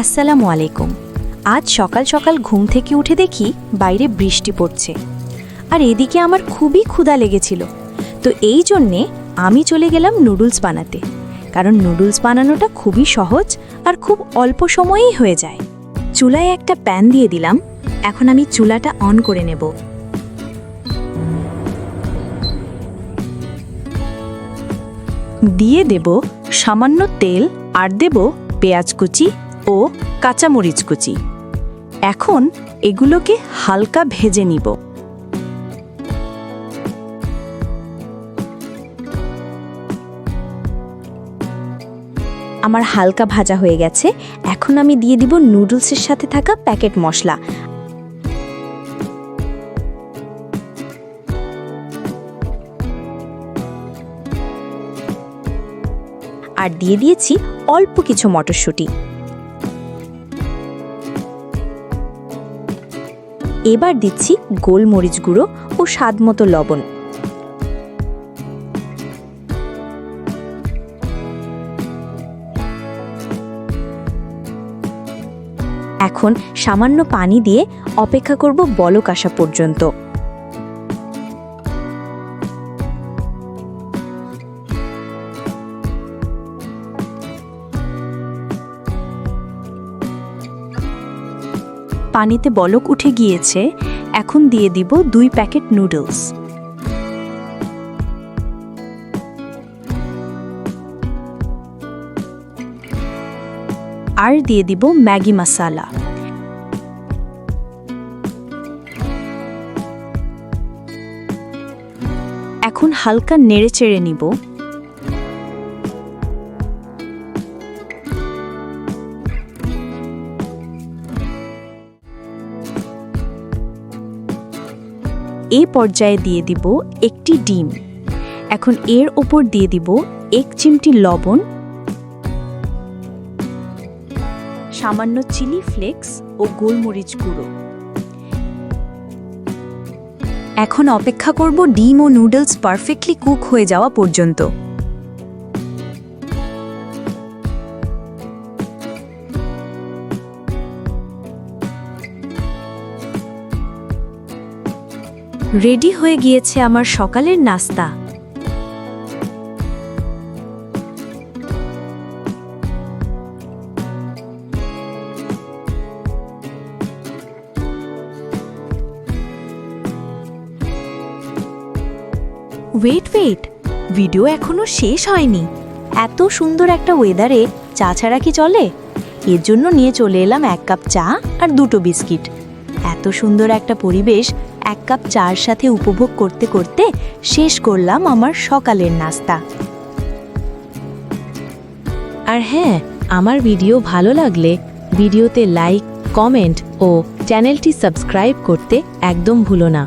আসসালামু আলাইকুম। আজ সকাল সকাল ঘুম থেকে উঠে দেখি বাইরে বৃষ্টি পড়ছে। আর এদিকে আমার খুবই ক্ষুধা লেগেছিল। তো এই জন্যে আমি চলে গেলাম নুডলস বানাতে। কারণ নুডলস বানানোটা খুবই সহজ আর খুব অল্প সময়েই হয়ে যায়। চুলায় একটা প্যান দিয়ে দিলাম। এখন আমি চুলাটা অন করে নেব। দিয়ে দেব সামান্য তেল আর দেব পেঁয়াজ কুচি ও কাঁচামরিচ কুচি। এখন এগুলোকে হালকা ভেজে নিব। আমার হালকা ভাজা হয়ে গেছে। এখন আমি দিয়ে দিব নুডলসের সাথে থাকা প্যাকেট মশলা। আর দিয়ে দিয়েছি অল্প কিছু মটরশুঁটি। এবার দিচ্ছি গোলমরিচ গুঁড়ো ও স্বাদমতো লবণ। এখন সামান্য পানি দিয়ে অপেক্ষা করব বলক আসা পর্যন্ত। পানিতে বলক উঠে গিয়েছে, এখন দিয়ে দিব দুই প্যাকেট নুডলস। আর দিয়ে দিব ম্যাগি মশালা। এখন হালকা নেড়ে চেড়ে নিব। এই পর্যায়ে দিয়ে দিব একটি ডিম। এখন এর ওপর দিয়ে দিব এক চিমটি লবণ, সামান্য চিলি ফ্লেক্স ও গোলমরিচ গুঁড়ো। এখন অপেক্ষা করব ডিম ও নুডলস পারফেক্টলি কুক হয়ে যাওয়া পর্যন্ত। রেডি হয়ে গিয়েছে আমার সকালের নাস্তা। ওয়েট ওয়েট ভিডিও এখনও শেষ হয়নি। এত সুন্দর একটা ওয়েদারে চা ছাড়া কি চলে? এর জন্য নিয়ে চলে এলাম এক কাপ চা আর দুটো বিস্কিট এত সুন্দর একটা পরিবেশ এক কাপ চার সাথে উপভোগ করতে করতে শেষ করলাম আমার সকালের নাস্তা। আর হ্যাঁ আমার ভিডিও ভালো লাগলে ভিডিওতে লাইক, কমেন্ট ও চ্যানেলটি সাবস্ক্রাইব করতে একদম ভুলো না।